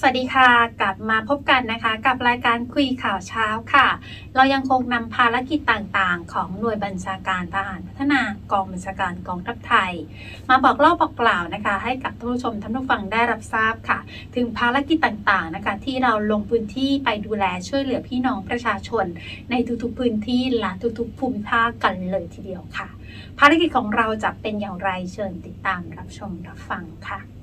สวัสดีค่ะ กลับมาพบกันนะคะ กับรายการคุยข่าวเช้าค่ะ เรายังคงนำภารกิจต่างๆ ของหน่วยบัญชาการทหารพัฒนากองบัญชาการกองทัพไทย มาบอกเล่าบอกกล่าวนะคะ ให้กับท่านผู้ชมท่านผู้ฟังได้รับทราบค่ะ ถึงภารกิจต่างๆนะคะ ที่เราลงพื้นที่ไปดูแลช่วยเหลือพี่น้องประชาชน ในทุกๆพื้นที่และทุกๆภูมิภาคกันเลยทีเดียวค่ะ ภารกิจของเราจะเป็นอย่างไรเชิญติดตามรับชมรับฟังค่ะ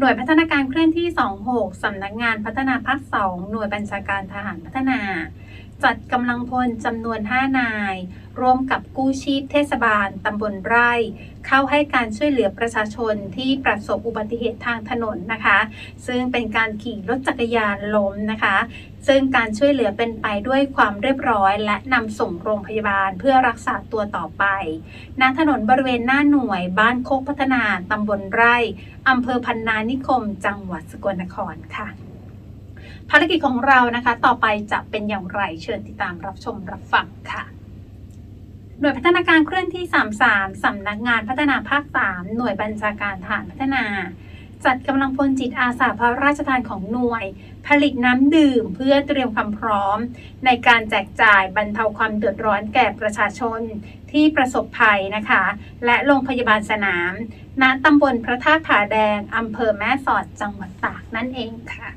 หน่วยพัฒนาการเคลื่อนที่ 26 สำนักงานพัฒนาภาค 2 หน่วยบัญชาการทหารพัฒนา จัดกำลังพลจำนวน 5 นาย ร่วมกับกู้ชีพเทศบาลตำบลไร่ เข้าให้การช่วยเหลือประชาชนที่ประสบอุบัติเหตุทางถนนนะคะ ซึ่งเป็นการขี่รถจักรยานล้มนะคะ ซึ่งการช่วยเหลือเป็นไปด้วยความเรียบร้อย และนำส่งโรงพยาบาลเพื่อรักษาตัวต่อไปณถนนบริเวณหน้าหน่วยบ้านโคกพัฒนาตำบลไร่อำเภอพันนานิคม จังหวัดสกลนครค่ะภารกิจของเรานะคะ ต่อไปจะเป็นอย่างไรเชิญติดตามรับชมรับฟังค่ะ หน่วยพัฒนาการเคลื่อนที่ 33 สำนักงานพัฒนาภาค 3 หน่วยบัญชาการฐานพัฒนา จัดกำลังพลจิตอาสาพระราชทานของหน่วย ผลิตน้ำดื่มเพื่อเตรียมความพร้อม ในการแจกจ่ายบรรเทาความเดือดร้อนแก่ประชาชนที่ประสบภัยนะคะ และโรงพยาบาลสนาม ณ ตำบลพระธาตุผาแดง อำเภอแม่สอด จังหวัดตากนั่นเองค่ะ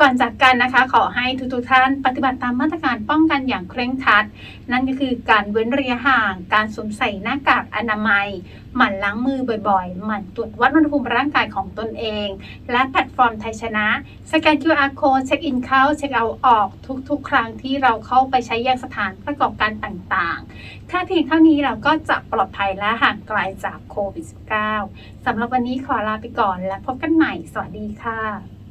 ก่อนจากกันนะคะ ขอให้ทุกๆท่านปฏิบัติตามมาตรการป้องกันอย่างเคร่งครัด นั่นก็คือการเว้นระยะห่าง การสวมใส่หน้ากากอนามัย หมั่นล้างมือบ่อยๆ หมั่นตรวจวัดอุณหภูมิร่างกายของตนเอง และแพลตฟอร์มไทยชนะ สแกน QR code เช็คอินเข้า เช็คเอาท์ออก ทุกๆ ครั้งที่เราเข้าไปใช้ยังสถานประกอบการต่างๆ แค่เพียงเท่านี้เราก็จะปลอดภัยและห่างไกลจากโควิด -19 สำหรับวันนี้ขอลาไปก่อนและพบกันใหม่ สวัสดีค่ะ